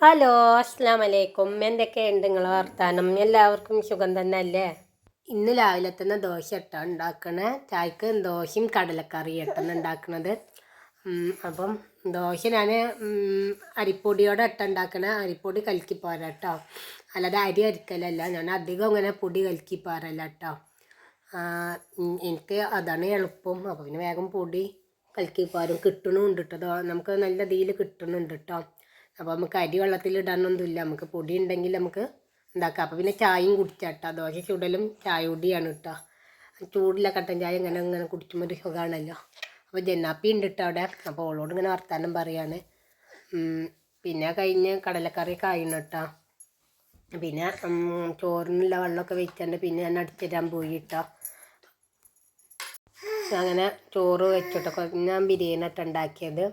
Hello അസ്സാം വലൈക്കും എന്തൊക്കെയുണ്ട് നിങ്ങളെ വർത്താനം? എല്ലാവർക്കും സുഖം തന്നെ അല്ലേ ഇന്ന് രാവിലെ തന്നെ ദോശ ഇട്ടാണ് ഉണ്ടാക്കണേ. ചായക്ക് ദോശയും കടലക്കറി ഇട്ടാണ് ഉണ്ടാക്കണത്. അപ്പം ദോശ ഞാൻ അരിപ്പൊടിയോടെ ഇട്ട ഉണ്ടാക്കണേ. അരിപ്പൊടി കലക്കി പോരാ കേട്ടോ അല്ലാതെ അരി അരിക്കലല്ല. ഞാൻ അധികം അങ്ങനെ പൊടി കലക്കി പോരല്ല കേട്ടോ എനിക്ക് അതാണ് എളുപ്പം. അപ്പോൾ പിന്നെ വേഗം പൊടി കലക്കി പോരും കിട്ടണമുണ്ട് കേട്ടോ നമുക്ക് നല്ല ഇതിൽ കിട്ടണമുണ്ട് കേട്ടോ അപ്പോൾ നമുക്ക് അരി വെള്ളത്തിൽ ഇടാനൊന്നുമില്ല. നമുക്ക് പൊടി ഉണ്ടെങ്കിൽ നമുക്ക് ഉണ്ടാക്കാം അപ്പോൾ പിന്നെ ചായയും കുടിച്ചാട്ടാ. ദോശ ചുടലും ചായ കുടിയാണ് കേട്ടോ ചൂടില്ല കട്ടൻ ചായ ഇങ്ങനെ ഇങ്ങനെ കുടിക്കുമ്പോൾ ഒരു സുഖമാണല്ലോ അപ്പോൾ ജന്നാപ്പി ഉണ്ട് കേട്ടോ അവിടെ. അപ്പോൾ ഓളോട് ഇങ്ങനെ വർത്താനം പറയാണ്. പിന്നെ കഴിഞ്ഞ് കടലക്കറി കായണം കേട്ടോ പിന്നെ ചോറിനുള്ള വെള്ളമൊക്കെ വെച്ചിട്ട് പിന്നെ ഞാൻ അടിച്ചിടാൻ പോയി കേട്ടോ അങ്ങനെ ചോറ് വെച്ചിട്ടൊക്കെ ഞാൻ ബിരിയാണി ഒക്കെ ഉണ്ടാക്കിയത്.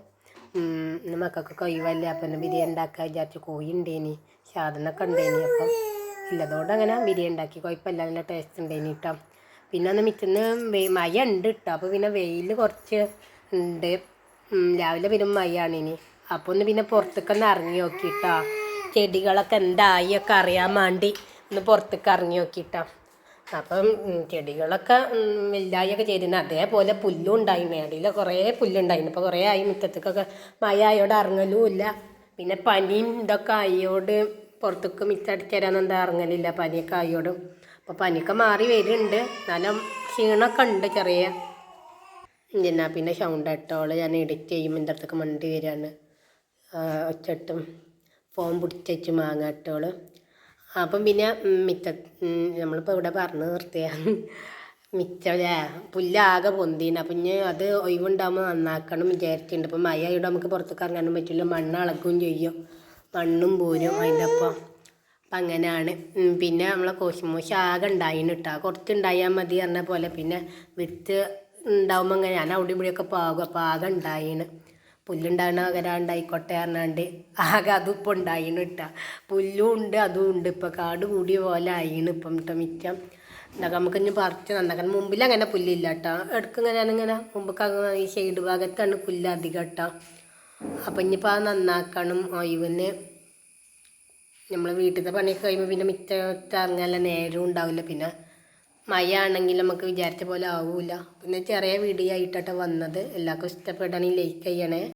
മക്കൾക്ക് ഒഴിവല്ലേ അപ്പം എന്നെ ബിരിയാണി ഉണ്ടാക്കാൻ വിചാരിച്ചു കോഴി ഉണ്ടേനി. സാധനമൊക്കെ ഉണ്ടേനി. അപ്പം ഇല്ലതോടെ അങ്ങനെ ബിരിയാണി ഉണ്ടാക്കി. കുഴപ്പമില്ല നല്ല ടേസ്റ്റ് ഉണ്ടേനി കേട്ടോ പിന്നെ അന്ന് മിച്ചന്ന് വെ- മഴ ഉണ്ട് കേട്ടോ അപ്പോൾ പിന്നെ വെയിൽ കുറച്ച് ഉണ്ട്. രാവിലെ വരും മഴയാണ് ഇനി അപ്പോൾ ഒന്ന് പിന്നെ പുറത്തേക്കൊന്ന് ഇറങ്ങി നോക്കിയിട്ടോ ചെടികളൊക്കെ എന്തായി ഒക്കെ അറിയാൻ വേണ്ടി ഒന്ന് പുറത്തേക്ക് ഇറങ്ങി നോക്കിട്ടോ അപ്പം ചെടികളൊക്കെ വലുതായൊക്കെ ചെയ്തിരുന്നു. അതേപോലെ പുല്ലും ഉണ്ടായിരുന്നു അടിയിൽ കുറേ പുല്ലുണ്ടായിരുന്നു. ഇപ്പോൾ കുറേ ആയി. മുറ്റത്തേക്കൊക്കെ മഴ ആയോട് ഇറങ്ങലും ഇല്ല പിന്നെ പനിയും ഇതൊക്കെ ആയോട് പുറത്തേക്ക് മിറ്റടിച്ച് എന്താ ഇറങ്ങലില്ല പനിയൊക്കെ ആയോട് അപ്പോൾ പനിയൊക്കെ മാറി വരുന്നുണ്ട് നല്ല ക്ഷീണമൊക്കെ ഉണ്ട് ചെറിയ. പിന്നെ പിന്നെ സൗണ്ട് ഇട്ടോൾ ഞാൻ എഡിറ്റ് ചെയ്യുമ്പോൾ എന്റെ അടുത്തൊക്കെ മണ്ടി വരികയാണ് ഒച്ചട്ടും ഫോൺ പിടിച്ചു മാങ്ങ ഇട്ടോൾ അപ്പം പിന്നെ മിറ്റ നമ്മളിപ്പോൾ ഇവിടെ പറഞ്ഞ് നിർത്തിയ. മിച്ചല്ലേ പുല്ലാകെ പൊന്തിന്. അപ്പം ഇനി അത് ഒഴിവുണ്ടാകുമ്പോൾ നന്നാക്കണം വിചാരിച്ചിട്ടുണ്ട്. അപ്പം മഴ ആയിട്ട് നമുക്ക് പുറത്തേക്ക് ഇറങ്ങാനും പറ്റില്ല. മണ്ണ് ഇളക്കുകയും ചെയ്യും. മണ്ണും പോരും അതിന്റെ ഒപ്പം. അപ്പം അങ്ങനെയാണ്. പിന്നെ നമ്മളെ കോശിമോശ ആകെ ഉണ്ടായിന് കേട്ടോ കുറച്ച് ഉണ്ടായാൽ മതി പറഞ്ഞ പോലെ. പിന്നെ വിത്ത് ഉണ്ടാവുമ്പോൾ അങ്ങനെ ഞാൻ അവിടെ ഇവിടെയൊക്കെ പാകും. അപ്പോൾ ആകെ ഉണ്ടായിന്. പുല്ലുണ്ടാകണ വരാണ്ടായിക്കോട്ടെ പറഞ്ഞാണ്ട് ആകെ അതിപ്പോൾ ഉണ്ടായിന് ഇട്ടാ പുല്ലും ഉണ്ട് അതും ഉണ്ട്. ഇപ്പം കാട് കൂടിയ പോലെ ആയിന് ഇപ്പം കേട്ടോ മിറ്റം ഉണ്ടാക്കാം നമുക്ക് ഇനി പറിച്ച് നന്നാക്കണം മുമ്പിൽ അങ്ങനെ പുല്ലില്ല കേട്ടോ എടുക്കും ഇങ്ങനെ ഞാനിങ്ങനെ മുമ്പൊക്കെ ഈ ഷെയ്ഡ് ഭാഗത്താണ് പുല്ല് അധികം കേട്ടോ അപ്പം ഇനിയിപ്പോൾ അത് നന്നാക്കണം. ഒഴിവിന് നമ്മൾ വീട്ടിലത്തെ പണിയൊക്കെ കഴിയുമ്പോൾ പിന്നെ മിറ്റത്ത് ഇറങ്ങാനുള്ള നേരവും ഉണ്ടാവില്ല. പിന്നെ മഴ ആണെങ്കിൽ നമുക്ക് വിചാരിച്ച പോലെ ആവില്ല പിന്നെ ചെറിയ വീഡിയോ ആയിട്ടാണ് വന്നത്. എല്ലാവർക്കും ഇഷ്ടപ്പെടുകയാണെങ്കിൽ ലൈക്ക് ചെയ്യണേ.